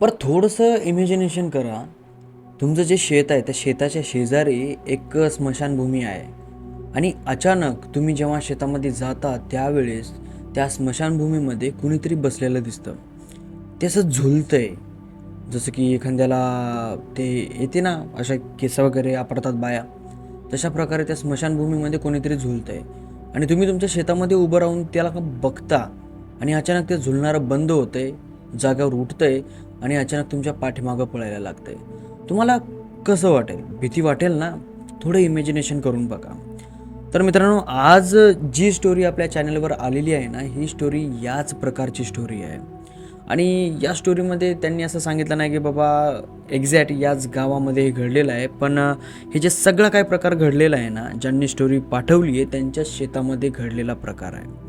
पर थोडंसं इमॅजिनेशन करा. तुमचं जे शेत आहे त्या शेताच्या शेजारी एक स्मशानभूमी आहे. आणि अचानक तुम्ही जेव्हा शेतामध्ये जाता त्यावेळेस त्या स्मशानभूमीमध्ये कुणीतरी बसलेलं दिसतं. ते असं झुलतंय. जसं की एखाद्याला ते येते ना अशा केस वगैरे आपडतात बाया. तशा प्रकारे त्या स्मशानभूमीमध्ये कोणीतरी झुलतंय. आणि तुम्ही तुमच्या शेतामध्ये उभं राहून त्याला बघता. आणि अचानक ते झुलणारं बंद होतं आहे जाग्यावर आहे आणि अचानक तुमच्या पाठीमागं पळायला लागतंय. तुम्हाला कसं वाटेल? भीती वाटेल ना? थोडं इमॅजिनेशन करून बघा. तर मित्रांनो आज जी स्टोरी आपल्या चॅनलवर आलेली आहे ना ही स्टोरी याच प्रकारची स्टोरी आहे. आणि या स्टोरीमध्ये त्यांनी असं सांगितलं नाही की बाबा एक्झॅक्ट याच गावामध्ये हे घडलेलं आहे. पण हे जे सगळं काय प्रकार घडलेला आहे ना ज्यांनी स्टोरी पाठवली आहे त्यांच्या शेतामध्ये घडलेला प्रकार आहे.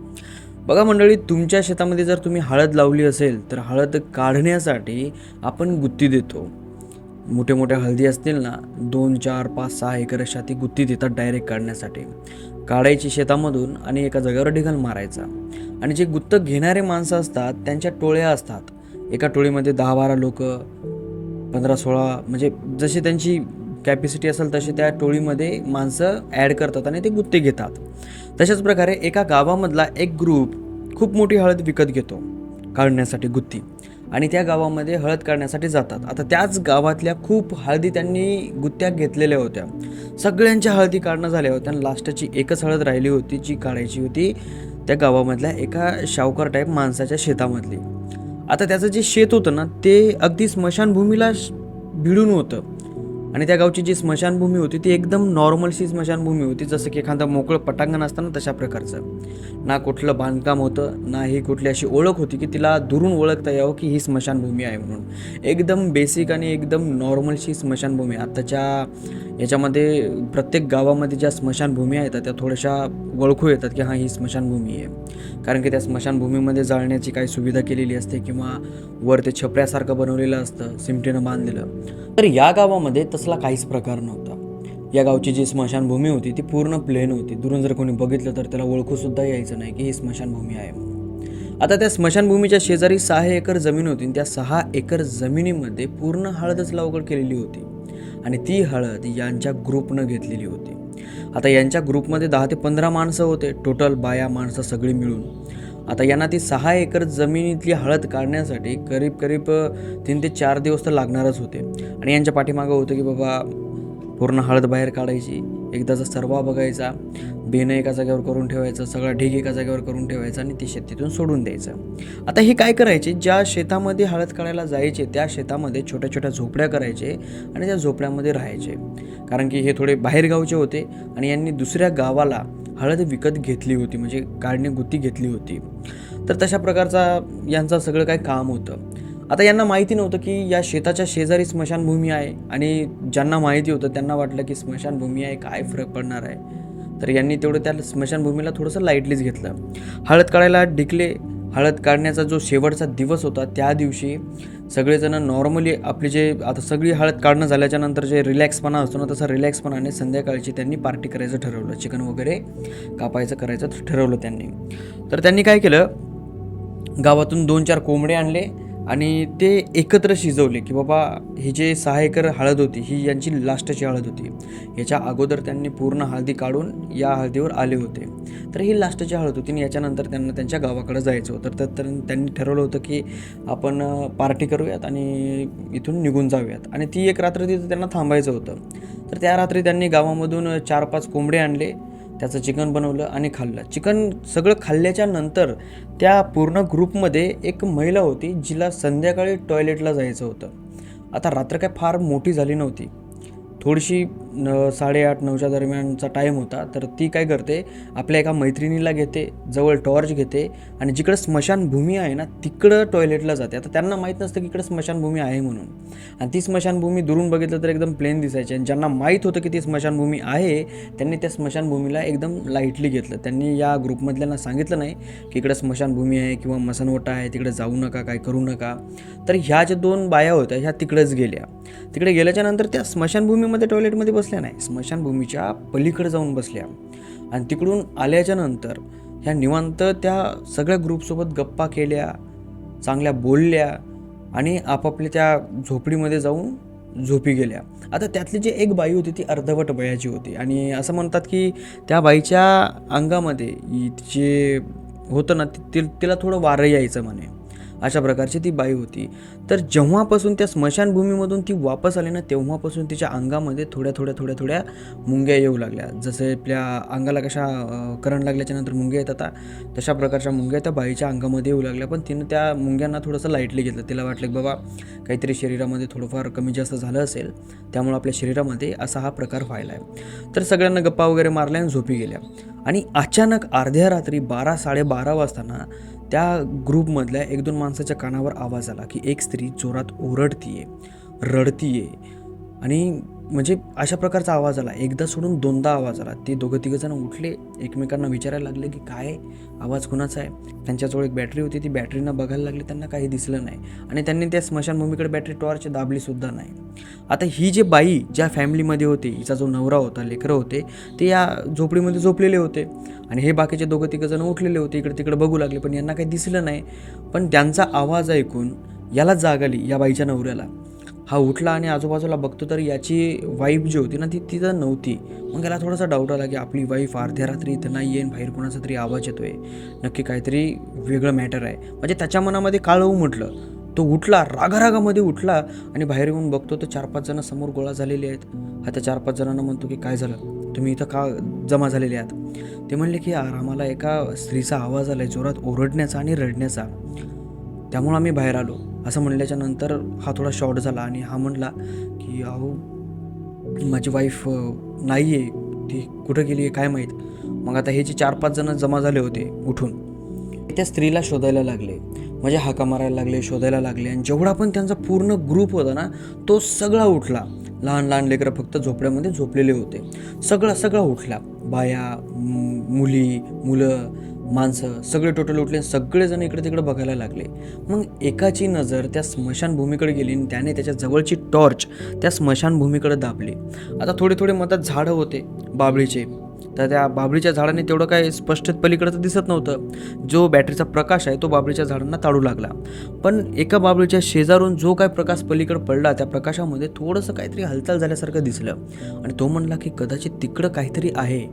बघा मंडळी तुमच्या शेतामध्ये जर तुम्ही हळद लावली असेल तर हळद काढण्यासाठी आपण गुत्ती देतो. मोठे मोठ्या हळदी असतील ना दोन चार पाच सहा एकर अशा ती गुत्ती देतात डायरेक्ट काढण्यासाठी. काढायची शेतामधून आणि एका जागेवर ढिगाल मारायचा. आणि जे गुत्त घेणारे माणसं असतात त्यांच्या टोळ्या असतात. एका टोळीमध्ये दहा बारा लोक पंधरा सोळा म्हणजे जशी त्यांची कॅपॅसिटी असेल तशी त्या टोळीमध्ये माणसं ॲड करतात आणि ते गुत्ते घेतात. तशाच प्रकारे एका गावामधला एक ग्रुप खूप मोठी हळद विकत घेतो काढण्यासाठी गुत्ती. आणि त्या गावामध्ये हळद काढण्यासाठी जातात. आता त्याच गावातल्या खूप हळदी त्यांनी गुत्त्या घेतलेल्या होत्या. सगळ्यांच्या हळदी काढणं झाल्या होत्या. आणि लास्टची एकच हळद राहिली होती जी काढायची होती त्या गावामधल्या एका शावकर टाईप माणसाच्या शेतामधली. आता त्याचं जे शेत होतं ना ते अगदी स्मशानभूमीला भिडून होतं. आणि त्या गावची जी स्मशानभूमी होती ती एकदम नॉर्मलशी स्मशानभूमी होती जसं की एखादं मोकळं पटांगण असतं ना तशा प्रकारचं. ना कुठलं बांधकाम होतं ना ही कुठली अशी ओळख होती की तिला दुरून ओळखता यावं की ही स्मशानभूमी आहे म्हणून. एकदम बेसिक आणि एकदम नॉर्मलशी स्मशानभूमी. आत्ताच्या याच्यामध्ये प्रत्येक गावामध्ये ज्या स्मशानभूमी आहेत त्या थोड्याशा ओळखू येतात की हां ही स्मशानभूमी आहे. कारण की त्या स्मशानभूमीमध्ये जाळण्याची काही सुविधा केलेली असते किंवा वर ते छपऱ्यासारखं बनवलेलं असतं सिमटीनं बांधलेलं. तर या गावामध्ये तसला काहीच प्रकार नव्हता. या गावची जी स्मशानभूमी होती ती पूर्ण प्लेन होती. दुरून जर कोणी बघितलं तर त्याला ओळखूसुद्धा यायचं नाही की ही स्मशानभूमी आहे म्हणून. आता त्या स्मशानभूमीच्या शेजारी सहा एकर जमीन होती आणि त्या सहा एकर जमिनीमध्ये पूर्ण हळदच लावकड केलेली होती. आणि ती हळद यांच्या ग्रुपनं घेतलेली होती. आता यांच्या ग्रुपमध्ये दहा ते पंधरा माणसं होते. टोटल बाया माणसं सगळी मिळून. आता यांना ती सहा एकर जमिनीतली हळद काढण्यासाठी करीब करीब तीन ते चार दिवस तर लागणारच होते. आणि यांच्या पाठीमागं होतं की बाबा पूर्ण हळद बाहेर काढायची एकदाचा सर्वा बघायचा बेनं एका जागेवर करून ठेवायचं सगळा ढीग एका जागेवर करून ठेवायचा आणि ती शेतीतून सोडून द्यायचं. आता हे काय करायचे? ज्या शेतामध्ये हळद काढायला जायचे त्या शेतामध्ये छोट्या छोट्या झोपड्या करायचे आणि त्या झोपड्यामध्ये राहायचे. कारण की हे थोडे बाहेरगावचे होते आणि यांनी दुसऱ्या गावाला हळद विकत घेतली होती म्हणजे काढणे गुत्ती घेतली होती. तर तशा प्रकारचा यांचा सगळं काय काम होतं. आता यांना माहिती नव्हतं की या शेताच्या शेजारी स्मशानभूमी आहे आणि ज्यांना माहिती होतं त्यांना वाटलं की स्मशानभूमी आहे काय फरक पडणार आहे? तर यांनी तेवढं त्या स्मशानभूमीला थोडंसं लाईटलीच घेतलं. हळद काढायला डिकले हळद काढण्याचा जो शेवटचा दिवस होता त्या दिवशी सगळेजण नॉर्मली आपली जे आता सगळी हळद काढणं झाल्याच्यानंतर जे रिलॅक्सपणा असतो ना तसा रिलॅक्सपणाने संध्याकाळची त्यांनी पार्टी करायचं ठरवलं. चिकन वगैरे कापायचं करायचं ठरवलं त्यांनी. तर त्यांनी काय केलं? गावातून दोन चार कोंबडे आणले. आणि ते एकत्र शिजवले की बाबा ही जे सहा एकर हळद होती ही यांची लास्टची हळद होती. याच्या अगोदर त्यांनी पूर्ण हळदी काढून या हळदीवर आले होते. तर ही लास्टची हळद होती आणि याच्यानंतर त्यांना त्यांच्या गावाकडे जायचं होतं. तर तर त्यांनी ठरवलं होतं की आपण पार्टी करूयात आणि इथून निघून जाऊयात. आणि ती एक रात्र तिथं त्यांना थांबायचं होतं. तर त्या रात्री त्यांनी गावामधून चार पाच कोंबडे आणले. त्याचं चिकन बनवलं आणि खाल्लं. चिकन सगळं खाल्ल्याच्या नंतर त्या पूर्ण ग्रुपमध्ये एक महिला होती जिला संध्याकाळी टॉयलेटला जायचं होतं. आता रात्र काय फार मोठी झाली नव्हती. थोडीशी न साडेआठ नऊच्या दरम्यानचा टाईम होता. तर ती काय करते आपल्या एका मैत्रिणीला घेते जवळ टॉर्च घेते आणि जिकडं स्मशानभूमी आहे ना तिकडं टॉयलेटला जाते. आता त्यांना माहीत नसतं की इकडं स्मशानभूमी आहे म्हणून. आणि ती स्मशानभूमी दुरून बघितलं तर एकदम प्लेन दिसायची. आणि ज्यांना माहीत होतं की ती स्मशानभूमी आहे त्यांनी त्या स्मशानभूमीला एकदम लाईटली घेतलं. त्यांनी या ग्रुपमधल्यांना सांगितलं नाही की इकडं स्मशानभूमी आहे किंवा मसनवटा आहे तिकडे जाऊ नका काय करू नका. तर ह्या ज्या दोन बाया होत्या ह्या तिकडेच गेल्या. तिकडे गेल्याच्यानंतर त्या स्मशानभूमीमध्ये टॉयलेटमध्ये बसल्या नाही. स्मशानभूमीच्या पलीकडे जाऊन बसल्या. आणि तिकडून आल्याच्यानंतर ह्या निवांत त्या सगळ्या ग्रुपसोबत गप्पा केल्या चांगल्या बोलल्या आणि आपापल्या त्या झोपडीमध्ये जाऊन झोपी गेल्या. आता त्यातली जी एक बाई होती ती अर्धवट वयाची होती आणि असं म्हणतात की त्या बाईच्या अंगामध्ये जे होतं ना ति- तिला थोडं वारं यायचं म्हणे. अशा प्रकारची ती बाई होती. तर जेव्हापासून त्या स्मशानभूमीमधून ती वापस आली ना तेव्हापासून तिच्या अंगामध्ये थोड्या थोड्या थोड्या थोड्या मुंग्या येऊ लागल्या. जसे आपल्या अंगाला कशा करंट लागल्याच्या नंतर मुंग्या येतात तशा प्रकारच्या मुंग्या त्या बाईच्या अंगामध्ये येऊ लागल्या. पण तिनं त्या मुंग्यांना थोडंसं लाईटली घेतलं. तिला वाटलं की बाबा काहीतरी शरीरामध्ये थोडंफार कमी जास्त झालं असेल त्यामुळे आपल्या शरीरामध्ये असा हा प्रकार व्हायला आहे. तर सगळ्यांना गप्पा वगैरे मारल्या आणि झोपी गेल्या. आणि अचानक अर्ध्या रात्री बारा साडेबारा वाजताना त्या ग्रुपमधल्या एक दोन माणसाच्या कानावर आवाज आला की एक स्त्री जोरात ओरडतीये रडतीये. आणि म्हणजे अशा प्रकारचा आवाज आला. एकदा सोडून दोनदा आवाज आला. ते दोघं तिघं जण उठले. एकमेकांना विचारायला लागले की काय? आवाज कोणाचा आहे? त्यांच्याजवळ एक बॅटरी होती. ती बॅटरीनं बघायला लागली. त्यांना काही दिसलं नाही. आणि त्यांनी त्या स्मशानभूमीकडे बॅटरी टॉर्च दाबलीसुद्धा नाही. आता ही जे बाई ज्या फॅमिलीमध्ये होती हिचा जो नवरा होता लेकरं होते ते या झोपडीमध्ये झोपलेले होते. आणि हे बाकीचे दोघं तिघंजणं उठलेले होते इकडे तिकडे बघू लागले पण यांना काही दिसलं नाही. पण त्यांचा आवाज ऐकून याला जाग आली या बाईच्या नवऱ्याला. हा उठला आणि आजूबाजूला बघतो तर याची वाईफ जी होती ना ती तिथं नव्हती. मग याला थोडासा डाऊट आला की आपली वाईफ अर्ध्या रात्री इथं नाही येईन बाहेर कोणाचा तरी आवाज येतोय. नक्की काहीतरी वेगळं मॅटर आहे. म्हणजे त्याच्या मनामध्ये काळवू म्हटलं. तो उठला रागारागामध्ये उठला आणि बाहेर येऊन बघतो तर चार पाच जण समोर गोळा झालेले आहेत. हा त्या चार पाच जणांना म्हणतो की काय झालं? तुम्ही इथं का जमा झालेले आहात? ते म्हणले की यार आम्हाला एका स्त्रीचा आवाज आला आहे जोरात ओरडण्याचा आणि रडण्याचा. त्यामुळं आम्ही बाहेर आलो. असं म्हणल्याच्या नंतर हा थोडा शॉर्ट झाला आणि हा म्हणला की अहो माझी वाईफ नाही आहे ती कुठं गेली आहे काय माहीत? मग आता हे जे चार पाच जण जमा झाले होते उठून त्या स्त्रीला शोधायला लागले. म्हणजे हाका मारायला लागले शोधायला लागले. आणि जेवढा पण त्यांचा पूर्ण ग्रुप होता ना तो सगळा उठला. लहान लहान लेकरं फक्त झोपड्यामध्ये झोपलेले होते. सगळं सगळं उठला. बाया मु- मुली मुलं माणसं सगळे टोटल उठले सगळेजण इकडे तिकडे बघायला लागले. मग एकाची नजर त्या स्मशानभूमीकडे गेली आणि त्याने त्याच्या जवळची टॉर्च त्या स्मशानभूमीकडे दाबली. आता थोडे थोडे मतात झाडं होते बाबळीचे. तर त्या बाबळीच्या झाडाने तेवढं काय स्पष्ट पलीकडचं दिसत नव्हतं. जो बॅटरीचा प्रकाश आहे तो बाबळीच्या झाडांना ताडू लागला. पण एका बाबळीच्या शेजारून जो काय प्रकाश पलीकडं पडला त्या प्रकाशामध्ये थोडंसं काहीतरी हालचाल झाल्यासारखं दिसलं. आणि तो म्हणला की कदाचित तिकडं काहीतरी आहे.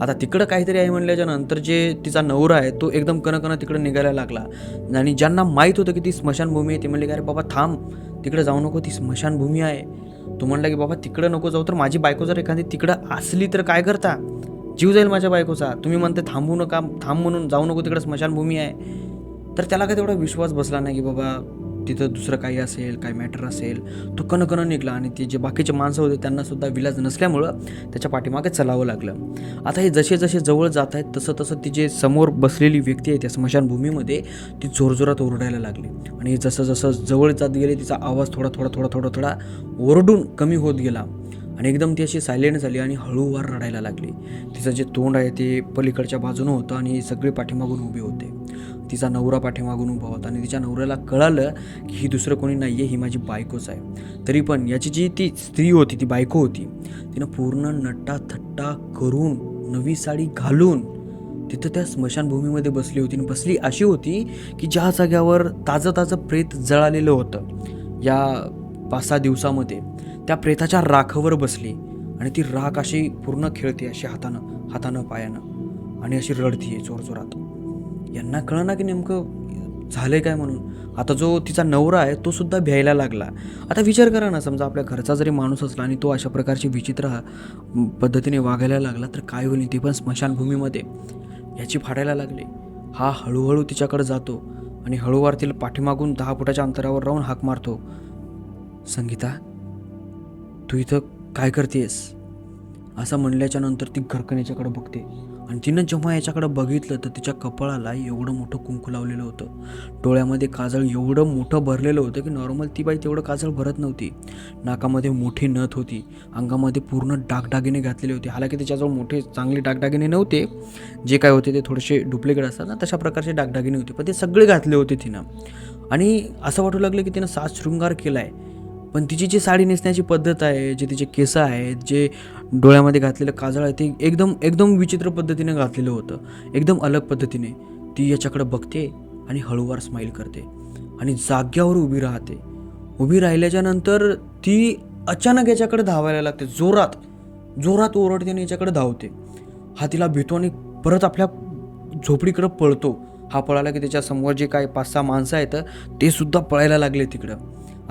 आता तिकडं काहीतरी आहे म्हणल्याच्या नंतर जे तिचा नवरा आहे तो एकदम कणकणं तिकडं निघायला लागला. आणि ज्यांना माहीत होतं की ती स्मशानभूमी आहे ते म्हणले की अरे बाबा थांब. तिकडे जाऊ नको ती स्मशानभूमी आहे. तो म्हणला की बाबा तिकडं नको जाऊ तर माझी बायको जर एखादी तिकडं असली तर काय करता? जीव जाईल माझ्या बायकोचा. तुम्ही म्हणते थांबू नका थांब म्हणून जाऊ नको तिकडे स्मशानभूमी आहे. तर त्याला काय तेवढा विश्वास बसला नाही की बाबा तिथं दुसरं काही असेल काय मॅटर असेल. तो कणकण निघला आणि ते जे बाकीचे माणसं होते त्यांनासुद्धा विलाज नसल्यामुळं त्याच्या पाठीमागे चलावं लागलं. आता हे जसे जसे जवळ जात आहेत तसं तसं ती जे समोर बसलेली व्यक्ती आहे त्या स्मशानभूमीमध्ये ती जोरजोरात ओरडायला लागली. आणि जसं जसं जवळ जात गेले तिचा आवाज थोडा थोडा थोडा थोडा थोडा ओरडून कमी होत गेला. आणि एकदम ती अशी सायलेंट झाली आणि हळूवार रडायला लागली. तिचं जे तोंड आहे ते पलीकडच्या बाजूनं होतं आणि सगळे पाठीमागून उभे होते. तिचा नवरा पाठीमागून उभा होता आणि तिच्या नवऱ्याला कळालं की ही दुसरं कोणी नाही आहे ही माझी बायकोच आहे. तरी पण याची जी ती स्त्री होती ती बायको होती तिनं पूर्ण नट्टा थट्टा करून नवी साडी घालून तिथं त्या स्मशानभूमीमध्ये बसली होती आणि बसली अशी होती की ज्या जाग्यावर ताजं ताजं प्रेत जळालेलं होतं. या पाच सहा दिवसामध्ये. त्या प्रेताच्या राखावर बसली आणि ती राख अशी पूर्ण खेळते अशी हातानं हातानं पायानं आणि अशी रडतीये जोरजोरात. यांना कळना की नेमकं झालंय काय म्हणून? आता जो तिचा नवरा आहे तो सुद्धा भ्यायला लागला. आता विचार करा ना समजा आपल्या घरचा जरी माणूस असला आणि तो अशा प्रकारची विचित्र हा- पद्धतीने वागायला लागला तर काय होईल? ते पण स्मशानभूमीमध्ये याची फाडायला लागली. हा हळूहळू तिच्याकडे जातो आणि हळूवार तिला पाठीमागून दहा फुटाच्या अंतरावर राहून हाक मारतो. संगीता तू इथं काय करतेस? असं म्हणल्याच्या नंतर ती घरकन याच्याकडे बघते. आणि तिनं जेव्हा याच्याकडं बघितलं तर तिच्या कपाळाला एवढं मोठं कुंकू लावलेलं होतं. डोळ्यामध्ये काजळ एवढं मोठं भरलेलं होतं की नॉर्मल ती बाई तेवढं काजळ भरत नव्हती. नाकामध्ये मोठी नथ होती. अंगामध्ये पूर्ण डागडागिने घातलेले होते. हालाकी त्याच्याजवळ मोठे चांगले डागडागिने नव्हते. जे काय होते ते थोडेसे डुप्लिकेट असतात ना तशा प्रकारचे डागडागिने होते. पण ते सगळे घातले होते तिनं. आणि असं वाटू लागलं की तिनं सास शृंगार केला आहे पण तिची जी साडी नेसण्याची पद्धत आहे जे तिचे केस आहेत जे डोळ्यामध्ये घातलेलं काजळ आहे ते एकदम एकदम विचित्र पद्धतीने घातलेलं होतं. एकदम अलग पद्धतीने. ती याच्याकडे बघते आणि हळूवार स्माईल करते. आणि जाग्यावर उभी राहते. उभी राहिल्याच्या नंतर ती अचानक याच्याकडे धावायला लागते. जोरात. जोरात ओरडते आणि याच्याकडे धावते. हा तिला भीतो आणि परत आपल्या झोपडीकडं पळतो. हा पळाला की त्याच्यासमोर जे काय पाच सहा माणसं आहेत ते सुद्धा पळायला लागले तिकडं.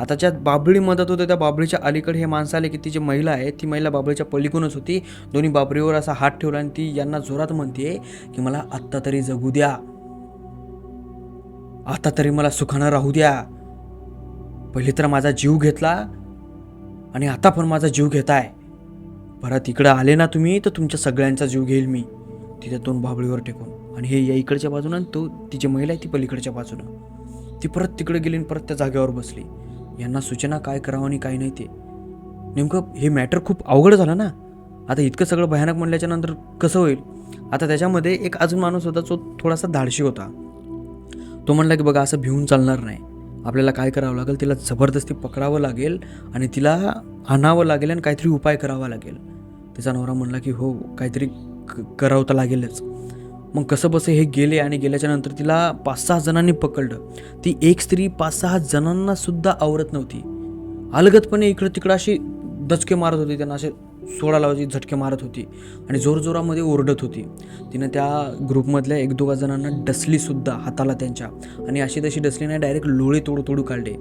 आता ज्या बाबळी मदत होते त्या बाबळीच्या अलीकडे हे माणसं आले की ती जी महिला आहे ती महिला बाबळीच्या पलीकडूनच होती. दोन्ही बाबरीवर असा हात ठेवला आणि ती यांना जोरात म्हणते की मला आत्ता तरी जगू द्या. आता तरी मला सुखानं राहू द्या. पहिले तर माझा जीव घेतला आणि आता पण माझा जीव घेताय. परत इकडं आले ना तुम्ही तर तुमच्या सगळ्यांचा जीव घेईल मी. तिथे दोन बाबळीवर टेकून. आणि हे या इकडच्या बाजूनं आणि तो ती जी महिला आहे ती पलीकडच्या बाजूनं. ती परत तिकडे गेली आणि परत त्या जागेवर बसली. यांना सूचना काय करावं आणि काय नाही ते. नेमकं हे मॅटर खूप अवघड झालं ना. आता इतकं सगळं भयानक म्हणल्याच्या नंतर कसं होईल? आता त्याच्यामध्ये एक अजून माणूस होता जो थोडासा धाडशी होता. तो म्हणला की बघा असं भिवून चालणार नाही. आपल्याला काय करावं लागेल? तिला जबरदस्ती पकडावं लागेल आणि तिला आणावं लागेल आणि काहीतरी उपाय करावा लागेल. तिचा नवरा म्हणला की हो काहीतरी क- करावं तर लागेलच. मग कसं बसं हे गेले आणि गेल्याच्यानंतर तिला पाच सहा जणांनी पकडलं. ती एक स्त्री पाच सहा जणांना सुद्धा आवरत नव्हती. अलगदपणे इकडं तिकडं अशी दचके मारत होती त्यांना असे सोडा लावायची झटके मारत होती आणि जोरजोरामध्ये ओरडत होती. तिनं त्या ग्रुपमधल्या एक दोघा जणांना डसलीसुद्धा हाताला त्यांच्या आणि अशी तशी डसली नाही डायरेक्ट लोळे तोडू तोडू काढले.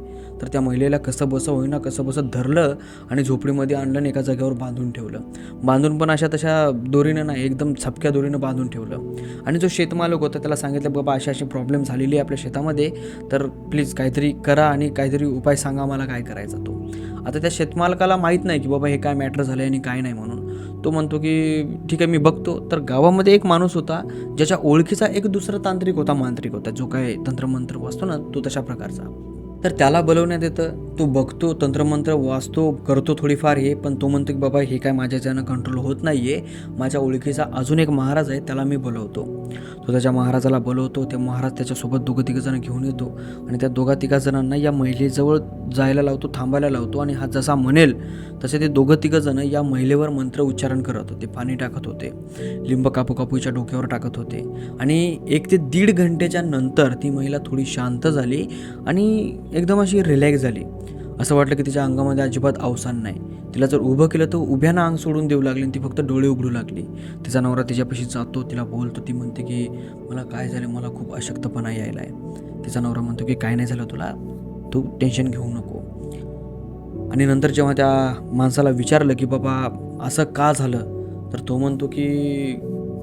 तर त्या महिलेला कसं बसं होईना कसं बसं धरलं आणि झोपडीमध्ये आणलं आणि एका जागेवर बांधून ठेवलं. बांधून पण अशा तशा दोरीनं नाही एकदम छपक्या दोरीनं बांधून ठेवलं. आणि जो शेतमालक होता त्याला सांगितलं बाबा अशी अशी प्रॉब्लेम झालेली आहे आपल्या शेतामध्ये तर प्लीज काहीतरी करा आणि काहीतरी उपाय सांगा मला काय करायचा तो. आता त्या शेतमालकाला माहीत नाही की बाबा हे काय मॅटर झालं आणि काय नाही म्हणून. तो म्हणतो की ठीक आहे मी बघतो. तर गावामध्ये एक माणूस होता ज्याच्या ओळखीचा एक दुसरा तांत्रिक होता मांत्रिक होता जो काय तंत्रमंत्र असतो ना तो तशा प्रकारचा. तर त्याला बोलवण्यात येतं. तो बघतो तंत्रमंत्र वाचतो करतो थोडीफार हे पण तो म्हणतो की बाबा हे काय माझ्याच्यानं कंट्रोल होत नाही आहे माझ्या ओळखीचा अजून एक महाराज आहे त्याला मी बोलवतो. तो त्याच्या महाराजाला बोलवतो ते महाराज त्याच्यासोबत दोघं तिघंजण घेऊन येतो. आणि त्या दोघा तिघा जणांना या महिलेजवळ जायला लावतो थांबायला लावतो. आणि हा जसा म्हणेल तसे ते दोघं तिघंजणं या महिलेवर मंत्र उच्चारण करत होते. पाणी टाकत होते. लिंब कापू कापूच्या डोक्यावर टाकत होते. आणि एक ते दीड घंटेच्या नंतर ती महिला थोडी शांत झाली आणि एकदम अशी रिलॅक्स झाली. असं वाटलं की तिच्या अंगामध्ये अजिबात अवसान नाही. तिला जर उभं केलं तर उभ्यानं अंग सोडून देऊ लागली आणि ती फक्त डोळे उघडू लागली. तिचा नवरा तिच्यापाशी जातो तिला बोलतो ती म्हणते की मला काय झालं? मला खूप अशक्तपणा यायला आहे तिचा नवरा म्हणतो की काय नाही झालं तुला? तू टेन्शन घेऊ नको. आणि नंतर जेव्हा त्या माणसाला विचारलं की बाबा असं का झालं? तर तो म्हणतो की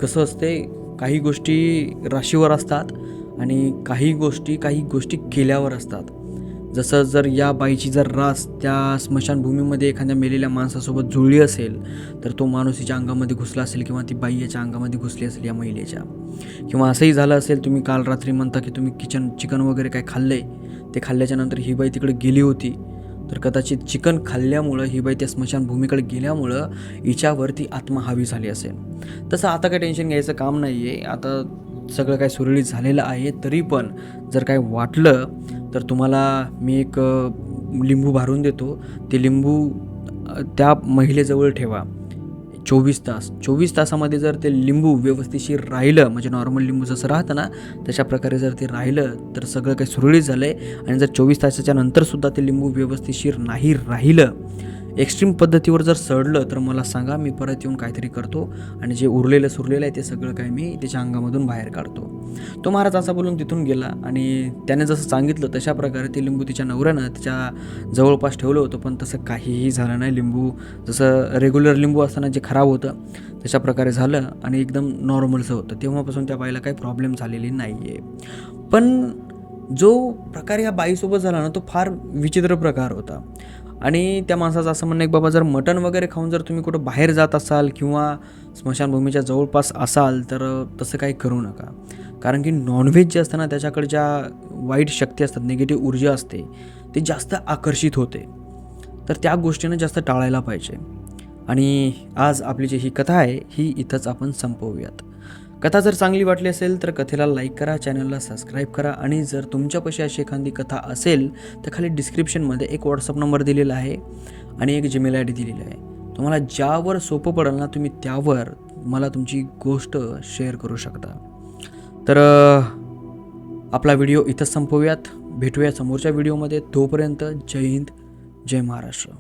कसं असते काही गोष्टी राशीवर असतात आणि काही गोष्टी काही गोष्टी केल्यावर असतात. जसं जर या बाईची जर रास त्या स्मशानभूमीमध्ये एखाद्या मेलेल्या माणसासोबत जुळली असेल तर तो माणूस हिच्या अंगामध्ये घुसला असेल किंवा ती बाई याच्या अंगामध्ये घुसली असेल या महिलेच्या. किंवा असंही झालं असेल तुम्ही काल रात्री म्हणता की तुम्ही किचन चिकन वगैरे काय खाल्ले ते खाल्ल्याच्या नंतर ही बाई तिकडे गेली होती. तर कदाचित चिकन खाल्ल्यामुळं ही बाई त्या स्मशानभूमीकडे गेल्यामुळं हिच्यावरती आत्मा हवी झाली असेल. तसं आता काही टेन्शन घ्यायचं काम नाही आहे आता सगळं काय सुरळीत झालेलं आहे तरी पण जर काय वाटलं तर तुम्हाला मी एक लिंबू भारून देतो. ते लिंबू त्या महिलेजवळ ठेवा. चोवीस तास. चोवीस तासामध्ये जर ते लिंबू व्यवस्थिशीर राहिलं म्हणजे नॉर्मल लिंबू जसं राहतं ना तशा प्रकारे जर ते राहिलं तर सगळं काही सुरळीत झालं आहे आणि जर चोवीस तासाच्या नंतरसुद्धा ते लिंबू व्यवस्थिशीर नाही राहिलं एक्स्ट्रीम पद्धतीवर जर सडलं तर मला सांगा मी परत येऊन काहीतरी करतो आणि जे उरलेलं सुरलेलं आहे ते सगळं काही मी त्याच्या अंगामधून बाहेर काढतो. तो महाराज असा बोलून तिथून गेला आणि त्याने जसं सांगितलं तशा प्रकारे ते लिंबू तिच्या नवऱ्यानं तिच्या जवळपास ठेवलं होतं पण तसं काहीही झालं नाही. लिंबू जसं रेग्युलर लिंबू असताना जे खराब होतं तशा प्रकारे झालं आणि एकदम नॉर्मलचं होतं. तेव्हापासून त्या बाईला काही प्रॉब्लेम झालेली नाही आहे पण जो प्रकार या बाईसोबत झाला ना तो फार विचित्र प्रकार होता. आणि त्या माणसाचं असं म्हणणं एक बाबा जर मटण वगैरे खाऊन जर तुम्ही कुठं बाहेर जात असाल किंवा स्मशानभूमीच्या जवळपास असाल तर तसं काही करू नका. कारण की नॉनव्हेज जे असतं ना त्याच्याकडे ज्या वाईट शक्ती असतात निगेटिव्ह ऊर्जा असते ती जास्त आकर्षित होते. तर त्या गोष्टीनं जास्त टाळायला पाहिजे. आणि आज आपली जी ही कथा आहे ही इथंच आपण संपवूयात. कथा जर चांगली वाटली असेल तर कथेला लाईक करा चॅनलला सबस्क्राईब करा आणि जर तुमच्यापाशी अशी एखादी कथा असेल तर खाली डिस्क्रिप्शनमध्ये एक व्हॉट्सअप नंबर दिलेला आहे आणि एक जीमेल आय डी दिलेली आहे. तुम्हाला ज्यावर सोपं पडेल ना तुम्ही त्यावर मला तुमची गोष्ट शेअर करू शकता. तर आपला व्हिडिओ इथंच संपवूयात. भेटूया समोरच्या व्हिडिओमध्ये तोपर्यंत जय हिंद जय महाराष्ट्र.